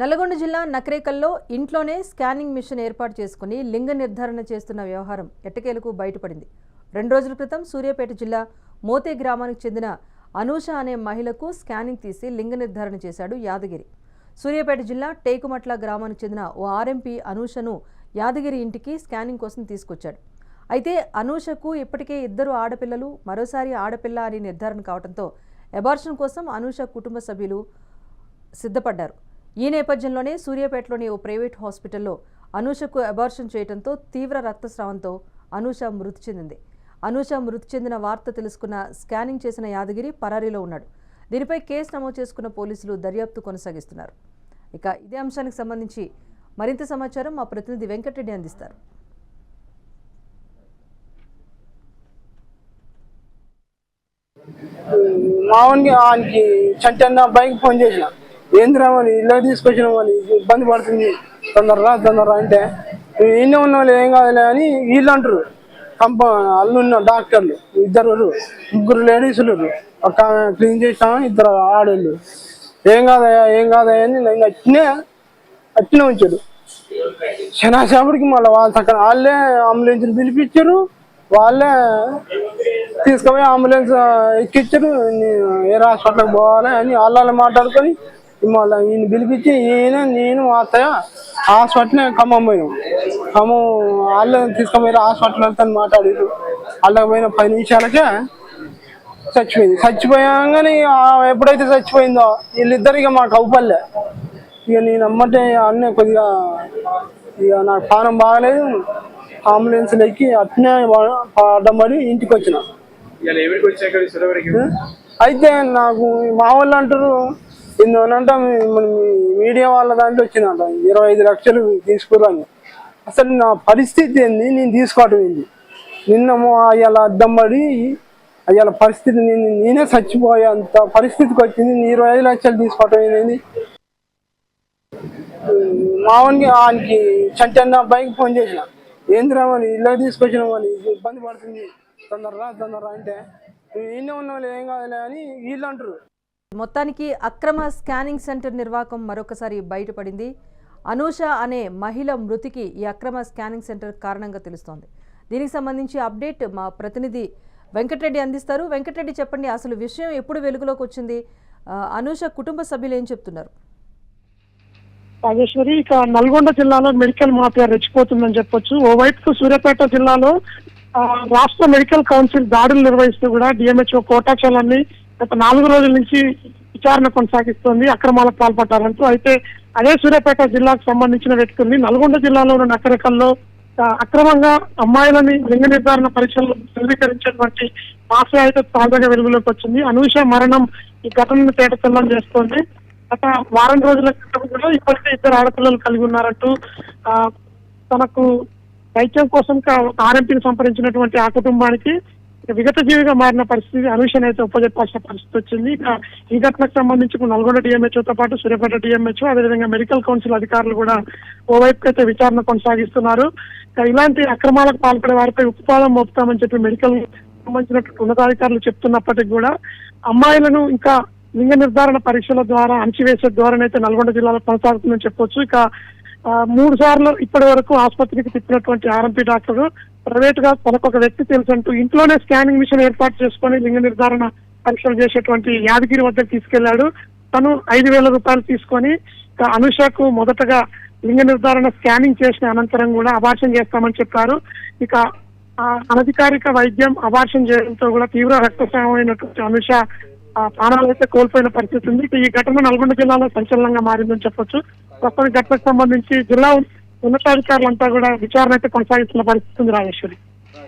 నల్గొండ జిల్లా నకరేకల్లో ఇంట్లోనే scanning machine ఏర్పాటు చేసుకుని లింగ నిర్ధారణ చేస్తున్న వ్యవహారం ఎట్టకేలకు బయటపడింది. రెండు రోజుల క్రితం సూర్యాపేట జిల్లా మోతే గ్రామానికి చెందిన అనూష అనే మహిళకు స్కానింగ్ తీసి లింగ నిర్ధారణ చేశాడు యాదగిరి. సూర్యాపేట జిల్లా టేకుమట్ల గ్రామానికి చెందిన ఓ ఆర్ఎంపీ అనూషను యాదగిరి ఇంటికి స్కానింగ్ కోసం తీసుకొచ్చాడు. అయితే అనూషకు ఇప్పటికే ఇద్దరు ఆడపిల్లలు మరోసారి ఆడపిల్ల అని నిర్ధారణ కావడంతో ఎబార్షన్ కోసం అనూష కుటుంబ సభ్యులు సిద్ధపడ్డారు. ఈ నేపథ్యంలోనే సూర్యాపేటలోని ఓ ప్రైవేట్ హాస్పిటల్లో అనూషకు అబార్షన్ చేయడంతో తీవ్ర రక్తస్రావంతో అనూష మృతి చెందింది. అనూష మృతి చెందిన వార్త తెలుసుకున్న స్కానింగ్ చేసిన యాదగిరి పరారీలో ఉన్నాడు. దీనిపై కేసు నమోదు చేసుకున్న పోలీసులు దర్యాప్తు కొనసాగిస్తున్నారు. ఇక ఇదే అంశానికి సంబంధించి మరింత సమాచారం మా ప్రతినిధి వెంకటరెడ్డి అందిస్తారు. మామూలుగా ఆయనకి చంటన్న బైక్ ఫోన్ చేసిన. ఏంద్రామని ఇల్లు తీసుకొచ్చినామని ఇబ్బంది పడుతుంది. తొందరరా తొందరరా అంటే "నువ్వు ఈయనే ఉన్న వాళ్ళు ఏం కాదులే అని వీళ్ళు అంటారు కంప అల్లున్న డాక్టర్లు ఇద్దరు ముగ్గురు లేడీసులు ఒక క్లీన్ చేసాము ఇద్దరు ఆడోళ్ళు. ఏం కాదయ్యా ఏం కాదయ్యా అని నేను అట్నే అట్నే ఉంచాడు శనాసేపటికి మళ్ళీ వాళ్ళు అక్కడ వాళ్ళే అంబులెన్స్ పిలిపించారు. వాళ్ళే తీసుకుపోయి అంబులెన్స్ ఎక్కిచ్చారు. నేను ఏ హాస్పిటల్కి పోవాలి అని వాళ్ళు మాట్లాడుకొని మళ్ళీ ఈయన పిలిపించి ఈయన నేను మా అత్తయ్య హాస్పిటల్ ఖమ్మం పోయినాం. ఖమ్మం వాళ్ళు తీసుకుపోయి హాస్పిటల్ వెళ్తాను మాట్లాడారు వాళ్ళకి పోయిన పది నిమిషాలకే చచ్చిపోయింది. చచ్చిపోయాగానే ఎప్పుడైతే చచ్చిపోయిందో వీళ్ళిద్దరు ఇక మాకు అవుపల్లే ఇక నేను అమ్మంటే అన్నీ కొద్దిగా ఇక నాకు పానం బాగలేదు. అంబులెన్స్ ఎక్కి అట్నే అడ్డం పడి ఇంటికి వచ్చిన అయితే నాకు మా వాళ్ళు అంటారు ఇందువనంట మీడియా వాళ్ళ దాంట్లో వచ్చిందంట ఇరవై ఐదు లక్షలు తీసుకురాని అసలు నా పరిస్థితి ఏంది? నేను తీసుకోవటం ఏంది? నిన్న అయ్యాల అద్దం పడి అయ్యాల పరిస్థితి నేను నేనే చచ్చిపోయేంత పరిస్థితికి వచ్చింది. నేను ఇరవై ఐదు లక్షలు తీసుకోవటం ఏంది? మావన్కి ఆయనకి చంటన్న అబ్బాయికి ఫోన్ చేసిన. ఏంద్రామని ఇల్లు తీసుకొచ్చినామని ఇబ్బంది పడుతుంది. తొందరరా తొందరరా అంటే. "నువ్వు ఈయనే ఉన్న వాళ్ళు ఏం కాదులే అని వీళ్ళు అంటారు మొత్తానికి అక్రమ స్కానింగ్ సెంటర్ నిర్వాకం మరొకసారి బయటపడింది. అనూష అనే మహిళ మృతికి ఈ అక్రమ స్కానింగ్ సెంటర్ కారణంగా తెలుస్తోంది. దీనికి సంబంధించి అప్డేట్ మా ప్రతినిధి వెంకటరెడ్డి అందిస్తారు. వెంకటరెడ్డి చెప్పండి అసలు విషయం ఎప్పుడు వెలుగులోకి వచ్చింది? అనూష కుటుంబ సభ్యులు ఏం చెప్తున్నారు? రాజేశ్వరి ఇక నల్గొండ జిల్లాలో మెడికల్ మాఫియా రెచ్చిపోతుందని చెప్పొచ్చు. ఓవైపు సూర్యాపేట జిల్లాలో రాష్ట్ర మెడికల్ కౌన్సిల్ దాడులు నిర్వహిస్తూ కూడా డిఎంహెచ్ఓ కోటాచలాన్ని గత నాలుగు రోజుల నుంచి విచారణ కొనసాగిస్తోంది అక్రమాలకు పాల్పడ్డారంటూ. అయితే అదే సూర్యాపేట జిల్లాకు సంబంధించిన వ్యక్తుల్ని నల్గొండ జిల్లాలో ఉన్న నకరకల్లో అక్రమంగా అమ్మాయిలని లింగ నిర్ధారణ పరీక్షలు ధృవీకరించినటువంటి మాఫియా అయితే తాజాగా వెలుగులోకి వచ్చింది. అనూష మరణం ఈ ఘటనను తేటతెల్లం చేస్తోంది. గత వారం రోజుల క్రితం కూడా ఇప్పటికే ఇద్దరు ఆడపిల్లలు కలిగి ఉన్నారంటూ ఆ, తనకు వైద్యం కోసం ఆర్ఎంపీని సంప్రదించినటువంటి ఆ కుటుంబానికి విగత జీవిగా మారిన పరిస్థితి అనుషన్ అయితే ఉపజెప్పాల్సిన పరిస్థితి వచ్చింది. ఇక ఈ ఘటనకు సంబంధించి నల్గొండ డిఎంహెచ్ఓతో పాటు సూర్యాపేట డిఎంహెచ్ఓ అదేవిధంగా మెడికల్ కౌన్సిల్ అధికారులు కూడా ఓవైపు అయితే విచారణ కొనసాగిస్తున్నారు. ఇలాంటి అక్రమాలకు పాల్పడే వారిపై ఉత్పాదం మోపుతామని చెప్పి మెడికల్ సంబంధించినటువంటి ఉన్నతాధికారులు చెప్తున్నప్పటికీ కూడా అమ్మాయిలను ఇంకా లింగ నిర్ధారణ పరీక్షల ద్వారా అణచివేసే ధోరణి అయితే నల్గొండ జిల్లాలో కొనసాగుతుందని చెప్పొచ్చు. ఇక మూడు సార్లు ఇప్పటి వరకు ఆసుపత్రికి తిప్పినటువంటి ఆర్ఎంపీ డాక్టర్ ప్రైవేట్గా తనకు ఒక వ్యక్తి తెలుసంటూ ఇంట్లోనే స్కానింగ్ మిషన్ ఏర్పాటు చేసుకొని లింగ నిర్ధారణ పరీక్షలు చేసేటువంటి యాదగిరి వద్దకు తీసుకెళ్ళాడు. తను ఐదు వేల రూపాయలు తీసుకొని అనుషకు మొదటగా లింగ నిర్ధారణ స్కానింగ్ చేసిన అనంతరం కూడా అభాషణ చేస్తామని చెప్పారు. ఇక అనధికారిక వైద్యం అభాషణ చేయడంతో కూడా తీవ్ర రక్తస్రావం అయినటువంటి అనుష ప్రాణాలు అయితే కోల్పోయిన పరిస్థితి ఉంది. ఇక ఈ ఘటన నల్గొండ జిల్లాలో సంచలనంగా మారిందని చెప్పొచ్చు. ప్రస్తుతం ఘటనకు సంబంధించి జిల్లా ఉన్నతాధికారులంతా కూడా విచారణ అయితే కొనసాగిస్తున్న పరిస్థితి ఉంది రాజేశ్వరి.